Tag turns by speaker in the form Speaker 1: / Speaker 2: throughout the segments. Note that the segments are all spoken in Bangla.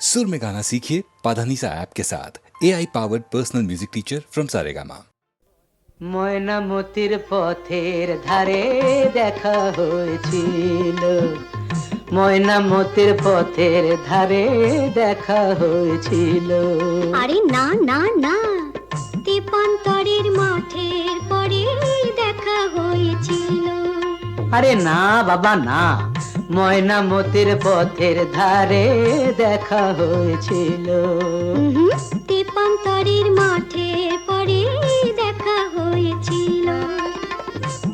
Speaker 1: सुर में गाना सीखिए पाधानीसा ऐप के साथ A I powered personal music teacher from Saregama
Speaker 2: ময়নামতির পথের ধারে দেখা হয়েছিল ময়নামতির পথের ধারে দেখা হয়েছিল
Speaker 3: আরে না না না তেপান্তরের মাঠের পরে দেখা হয়েছিল
Speaker 2: আরে না বাবা না ময়নামতির পথের ধারে দেখা হয়েছিল।
Speaker 3: তেপান্তরের মাঠের পরে দেখা হয়েছিল।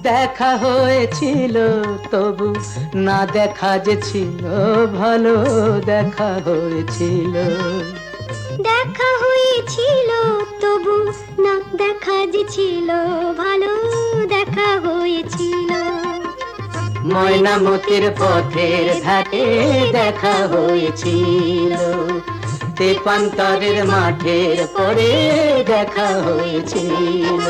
Speaker 2: দেখা হয়েছিল তবু না দেখা যে ছিল ভালো দেখা হয়েছিল।
Speaker 3: দেখা হয়েছিল তবু না দেখা যে ছিল ভালো দেখা হয়েছিল।
Speaker 2: ময়নামতির পথের ঘাটে দেখা হয়েছিল। তেপান্তরের মাঠের পরে দেখা হয়েছিল।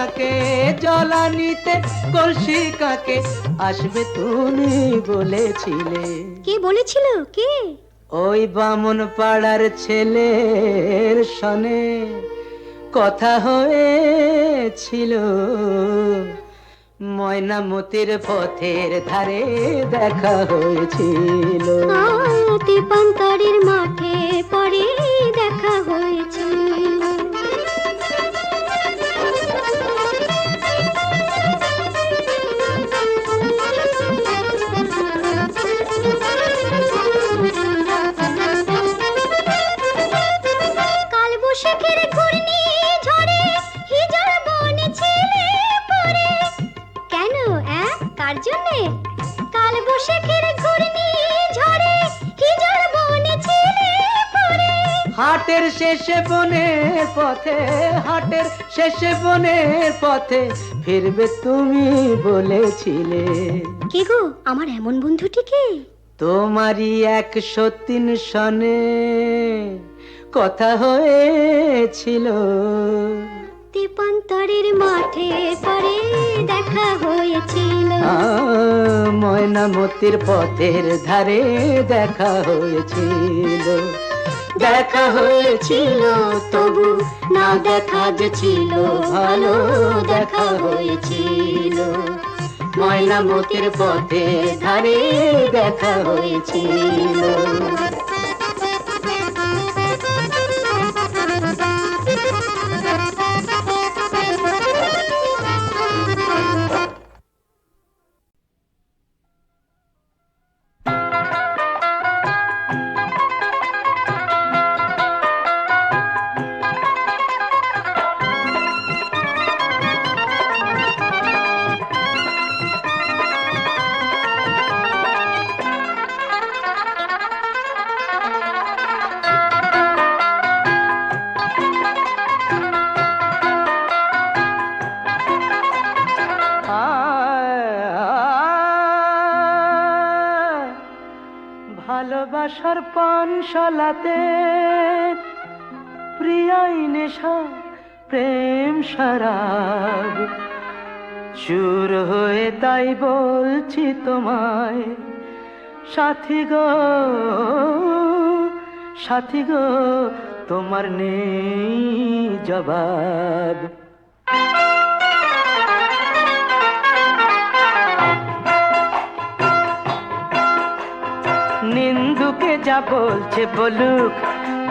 Speaker 2: কাকে? জলানিতে কলসি কাকে? আসবে তুমি বলেছিলে।
Speaker 3: কে বলেছিল? কে?
Speaker 2: ওই বামন পাড়ার ছেলের সনে কথা হয়েছিল। ময়নামতির পথের ধারে দেখা হয়েছিল।
Speaker 3: মাঠে পরে দেখা হয়েছিল
Speaker 2: শেষে বনের পথে হাটের শেষে বনের পথে ফিরবে তুমি বলেছিলে।
Speaker 3: কে গো আমার এমন বন্ধুটিকে
Speaker 2: তোমারই একশো তিন সনে কথা হয়েছিল।
Speaker 3: তেপান্তরের মাঠে পরে দেখা হয়েছিল।
Speaker 2: ময়নামতির পথের ধারে দেখা হয়েছিল। দেখা হয়েছিল তবু, না দেখা যে ছিল, ভালো দেখা হয়েছিল। ময়না মতির পথে ধারে দেখা হয়েছিল। পানশালাতে প্রিয়াই নেশা, প্রেম শরাব চুর হয়ে তাই বলছি তোমায়, সাথী গো সাথী গো, তোমার নেই জবাব। যা বলছে বলুক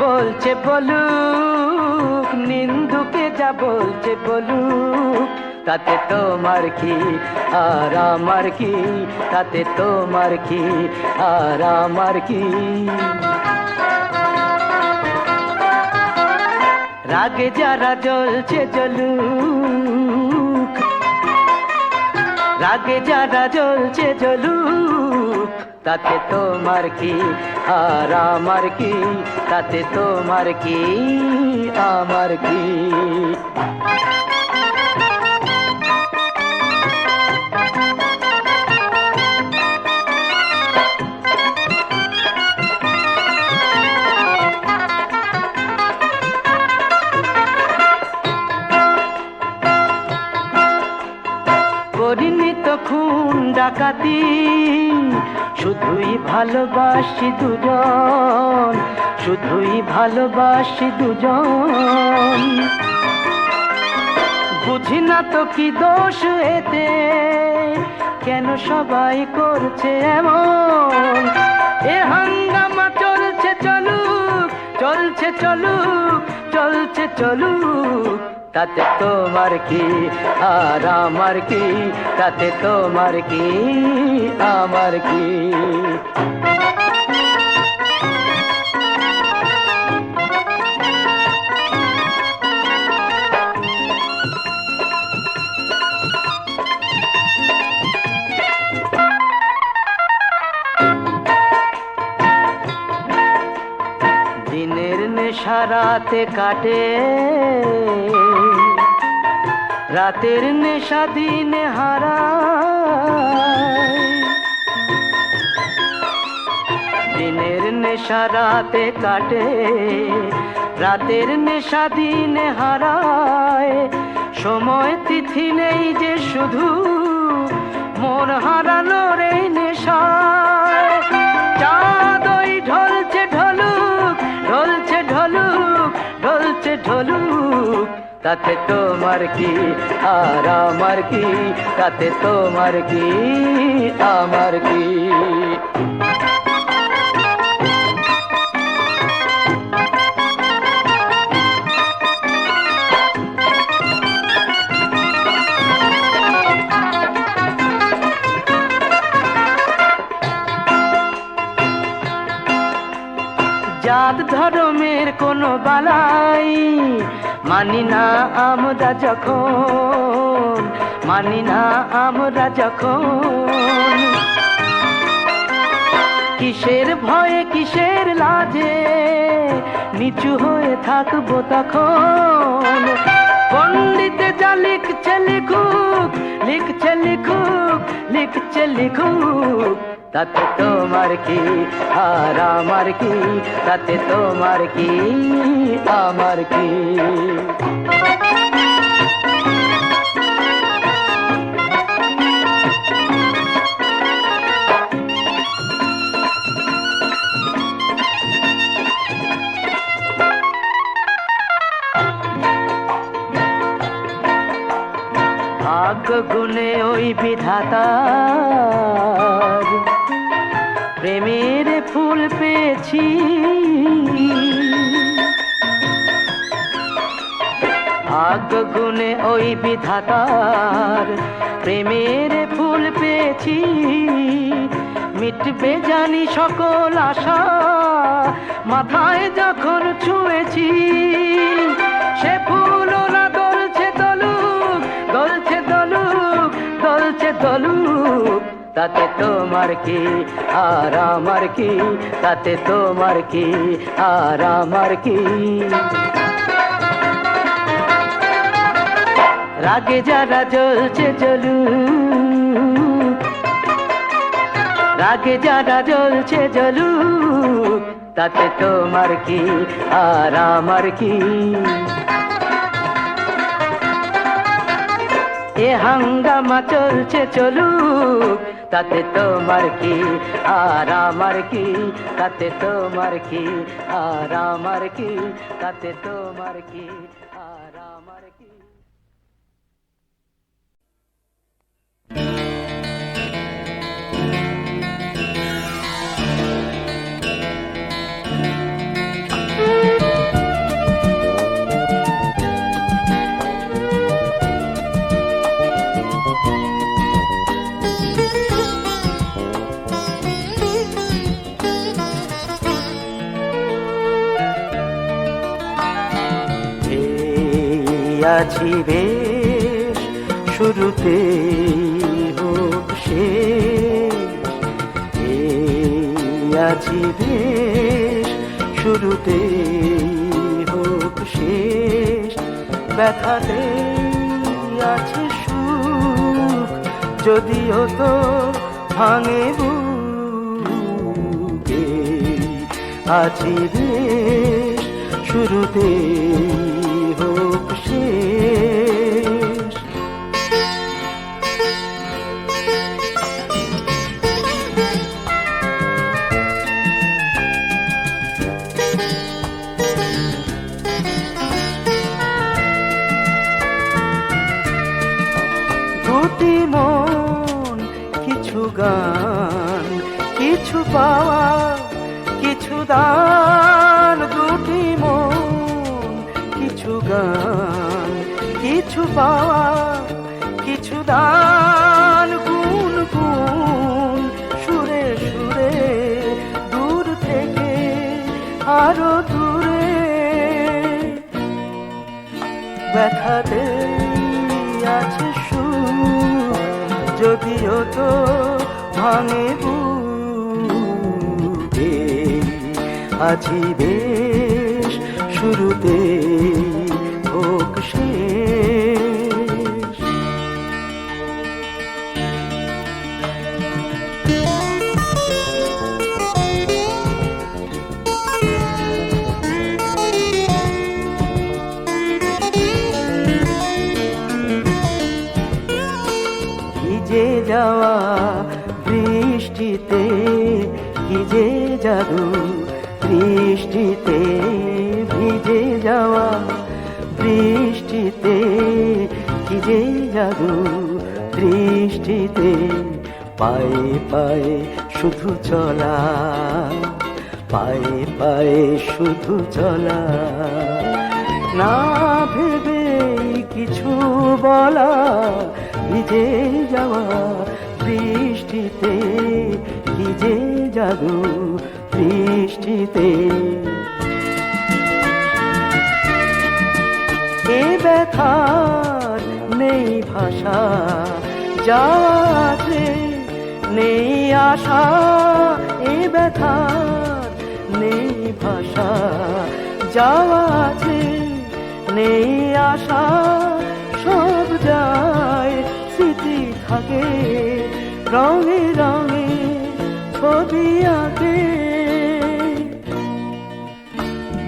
Speaker 2: বলছে বলুক, নিন্দুকে যা বলছে বলুক, তাতে তোমার কি আর আমার কি? তাতে তোমার কি আর আমার কি? রাগে যারা জ্বলছে জ্বলুক, রাগে যারা জ্বলছে জ্বলুক, তাতে তোমার কি আর আমার কি? তাতে তোমার কি? আমার কি? শুধুই ভালোবাসি দুজন, শুধুই ভালোবাসি দুজন। বুঝি না তো কি দোষ এতে, কেন সবাই করছে এমন? এ হাঙ্গামা চলছে চলুক চলছে চলুক চলছে চলুক। তাতে তোমার কি? আর আমার কি? তাতে তোমার কি? আমার কি? দিনের নেশা রাতে কাটে। রাতের নেশা দিনে হারায়। দিনের নেশা রাতে কাটে, রাতের নেশা দিনে হারায়। সময় তিথি নেই যে শুধু, মন হারানোর এই নেশায়। তাতে তোমার কি আর আমার কি? তাতে তোমার কি আমার কি? জাত ধর্মের কোনো বালাই মানি না আমরা যখন, মানি না আমরা যখন। কিসের ভয়ে, কিসের লাজে নিচু হয়ে থাকব তখন? পণ্ডিতে যা লিখছে লিখুক লিখছে লিখুক লিখছে লিখুক। তাতে তোমার কি আর আমার কি তাতে তোমার কি আমার কি ভাগ্য গুণে ওই বিধাতার প্রেমের ফুল পেয়েছি। গুণে ওই বিধাতার প্রেমের ফুল পেয়েছি। মিটবে জানি সকল আশা, মাথায় যখন ছুঁয়েছি। সে ফুল না দলছে দলুক দলছে দলুক দলছে দলুক। তাতে তোমার কি আর আমার কি? তাতে তোমার কি আর আমার কি? রাগে যারা জ্বলছে জ্বলুক, রাগে যারা জ্বলছে জ্বলুক, তাতে তোমার কি আর আমার কি? এ হাঙ্গামা চলছে চলুক তাতে তোমার কি? আর আমার কি? তাতে তোমার কি? আর আমার কি? তাতে তোমার কি? আর আমার কি? ব্যথাতে আছে সুখ যদিও তো ভাঙে আছি শুরুতে গান। কিছু পাওয়া, কিছু দান, দুটি মন, কিছু গান। কিছু পাওয়া, কিছু দান গুন গুন সুরে সুরে, দূর থেকে, আরও দূরে। ব্যথাতে আছে সুর, যদিও তো ভাঙে বুকে আছি বেশ শুরুতে। ভিজে জাদু বৃষ্টিতে ভিজে যাওয়া, বৃষ্টিতে ভিজে জাদু বৃষ্টিতে পায়ে পায়ে শুধু চলা, পায়ে পায়ে শুধু চলা। না ভেবে কিছু বলা, ভিজে যাওয়া, বৃষ্টিতে ভিজে জাদু বৃষ্টিতে এ ব্যথার নেই ভাষা যাওয়াতে নেই আশা। এ ব্যথার নেই ভাষা যাওয়াতে নেই আশা। সব যায় স্মৃতি থাকে, রঙে রঙে ছবি আঁকে।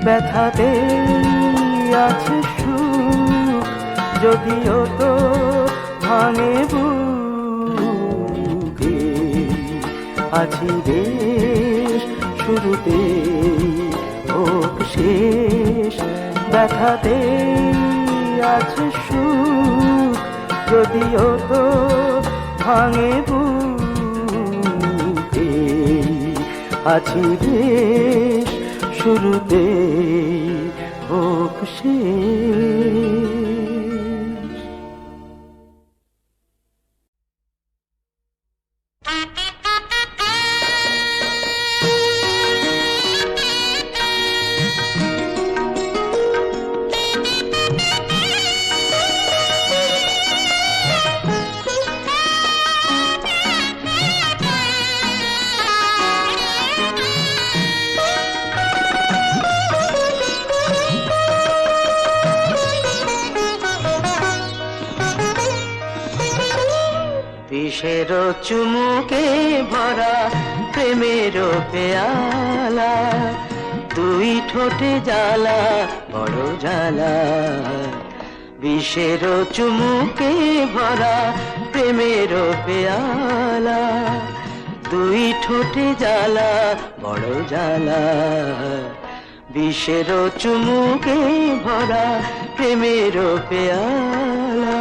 Speaker 2: ব্যথাতে আছে সুখ, যদিও তো ভাঙে বুকে। আছি বেশ শুরুতে, হোক শেষ। ব্যথাতে আছে সুখ, যদিও তো ভাঙে বুকে। আছি রে শুরুতে হোক শেষ। চুমুকে ভরা প্রেমের পেয়ালা। দুই ঠোঁটে জ্বালা, বড় জ্বালা। বিষের চুমুকে ভরা প্রেমের পেয়ালা। দুই ঠোঁটে জ্বালা, বড় জ্বালা। বিষের চুমুকে ভরা প্রেমের পেয়ালা।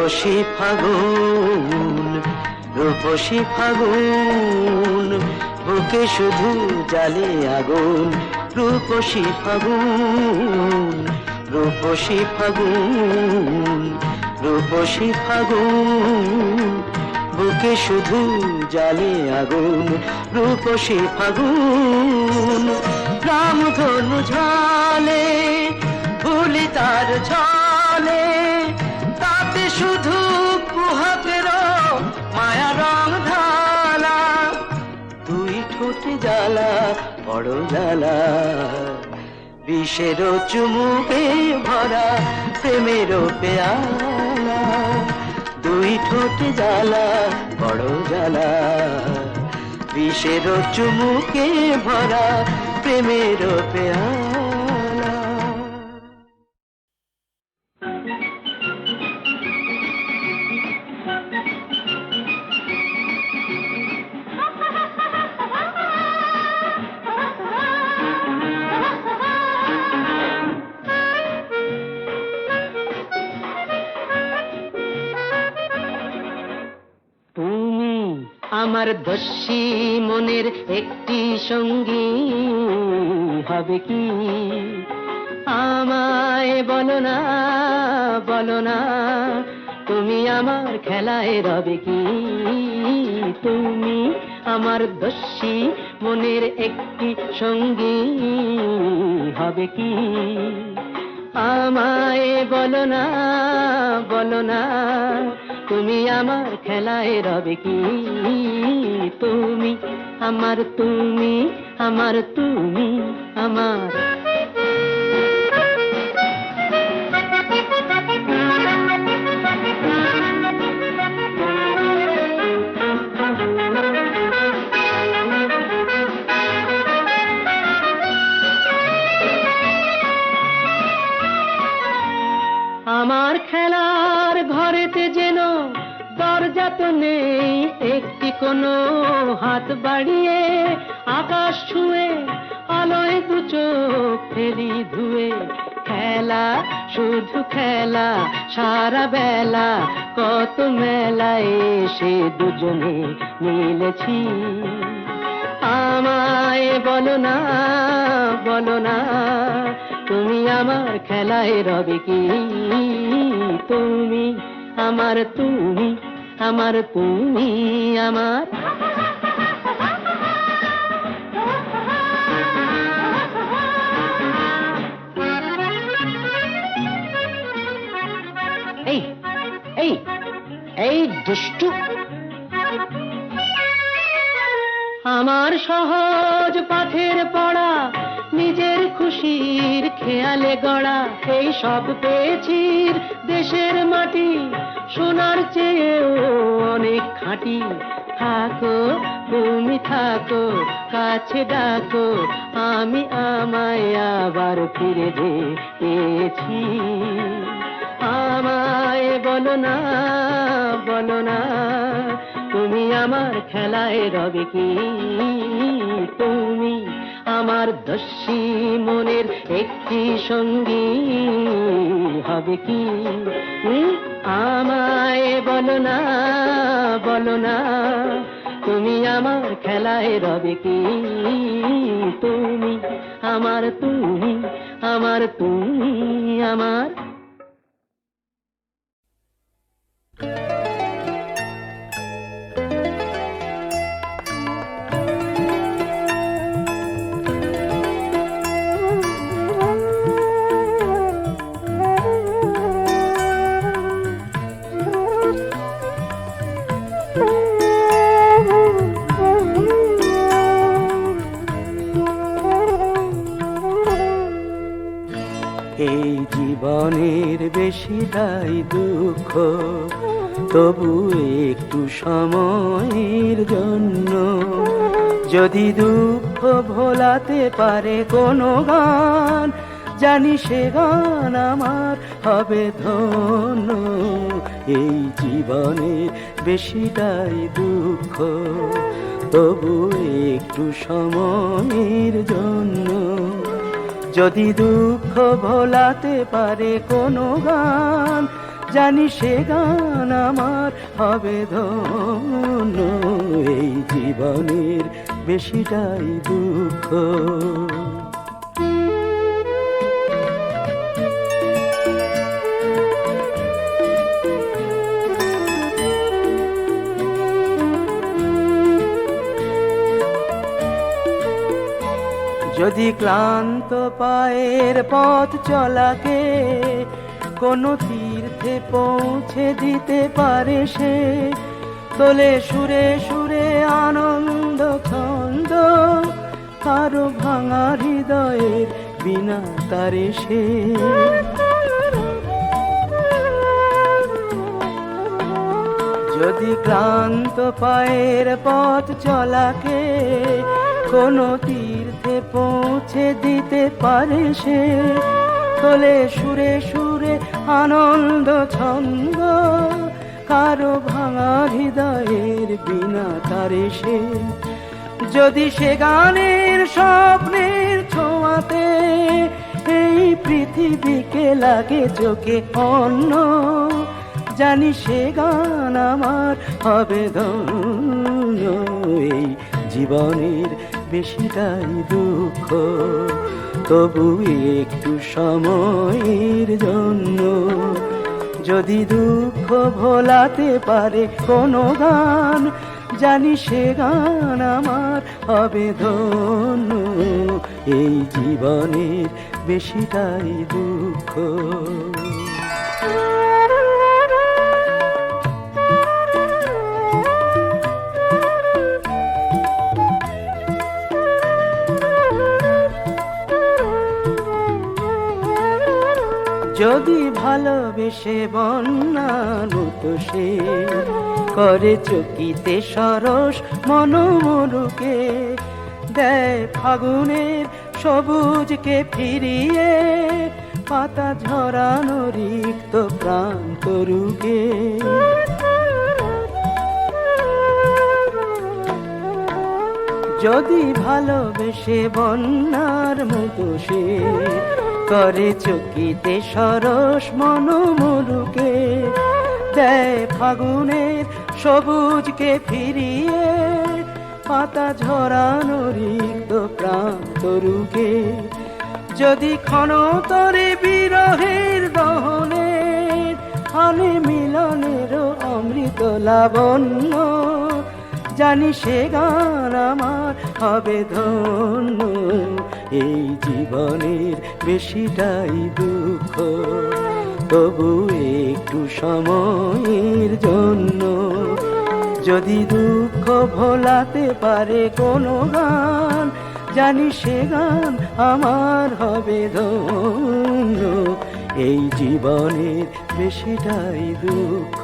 Speaker 2: রূপসী ফাগুন রূপসী ফাগুন, বুকে শুধু জালে আগুন। রূপসী ফাগুন রূপসী ফাগুন রূপসী ফাগুন, বুকে শুধু জালে আগুন। রূপসী ফাগুন, রামধনু ঝালে ভুলি তার ঝালে। শুধু কুহাকের মায়া রং ঢালা, দুই ঠোঁটে জ্বালা, বড় জ্বালা। বিষের চুমুকে ভরা প্রেমের পেয়ালা, দুই ঠোঁটে জ্বালা, বড় জ্বালা। বিষের চুমুকে ভরা প্রেমের পেয়ালা। আমার দস্যি মনের একটি সঙ্গী হবে কি? আমায় বলো না বলো না, তুমি আমার খেলায় রবে কি? তুমি আমার দস্যি মনের একটি সঙ্গী হবে কি? আমায় বলো না বলো না তুমি আমার খেলায় রবে কি? তুমি আমার তুমি আমার তুমি আমার নেই, একটি কোনো হাত বাড়িয়ে আকাশ ছুঁয়ে, আলোয় দু চোখ ফেলি ধুয়ে। খেলা, শুধু খেলা, সারা বেলা কত মেলায় এসে দুজনে মিলেছি। আমায় বলো না বলো না, তুমি আমার খেলায় রবে কি? তুমি আমার, তুমি আমার তুমি আমার। এই এই এই দুষ্টু। আমার সহজ পাথের পড়া নিজের খুশির খেয়ালে গড়া এই সব পেয়েছি দেশের মাটি, সোনার চেয়েও অনেক খাঁটি। থাকো, তুমি থাকো, কাছে ডাকো, আমি আমায় আবার ফিরে পেয়েছি আমায় বলো না বলো না, তুমি আমার খেলায় রবে কি? তুমি আমার দস্যি মনের একটি সঙ্গী হবে কি? আমায় বলো না বলো না, তুমি আমার খেলায় রবে কি? তুমি, আমার তুমি আমার তুমি, আমার জীবনের বেশিটাই দুঃখ। তবু একটু সময়ের জন্য যদি দুঃখ ভোলাতে পারে কোনো গান, জানি সে গান আমার হবে ধন্য। এই জীবনে বেশিটাই দুঃখ। তবু একটু সময়ের জন্য যদি দুঃখ ভোলাতে পারে কোনো গান, জানি সে গান আমার হবে ধন্য। এই জীবনের বেশিটাই দুঃখ। যদি ক্লান্ত পায়ের পথ চলাকে কোনো তীর্থে পৌঁছে দিতে পারে সে, তোলে সুরে সুরে আনন্দ ছন্দ, কারও ভাঙা হৃদয়ের বিনা তারে সে। যদি ক্লান্ত পায়ের পথ চলাকে কোনো তীর্থে পৌঁছে দিতে পারে সে। তোলে সুরে সুরে আনন্দ, ছন্দ। কারও ভাঙা হৃদয়ের বিনা তারে সে। যদি সে গানের স্বপ্নের ছোঁয়াতে এই পৃথিবীকে লাগে চোখে অন্য জানি সে গান আমার হবে এই জীবনের বেশিটাই দুঃখ। তবু একটু সময়ের জন্য যদি দুঃখ ভোলাতে পারে কোনো গান, জানি সে গান আমার হবে ধন্য। এই জীবনের বেশিটাই দুঃখ। যদি ভালোবেসে বন্যানুত সে করে চকিতে সরস মনোমরুকে, দেয় ফাগুনের সবুজকে ফিরিয়ে, পাতা ঝরানো রিক্ত প্রান্ত রুকে যদি ভালোবেসে বন্যার মতো সে করে চকিতে সরস মনোমরুকে। দেয় ফাগুনের সবুজকে ফিরিয়ে, পাতা ঝরানো রিক্ত প্রান্ত রুকে যদি ক্ষণতরে বিরহের দহনের আনে মিলনের অমৃত লাবণ্য, জানি সে গান আমার হবে ধন্য। এই জীবনের বেশিটাই দুঃখ। তবু একটু সময়ের জন্য যদি দুঃখ ভোলাতে পারে কোনো গান, জানি সে গান আমার হবে ধন্য। এই জীবনের বেশিটাই দুঃখ।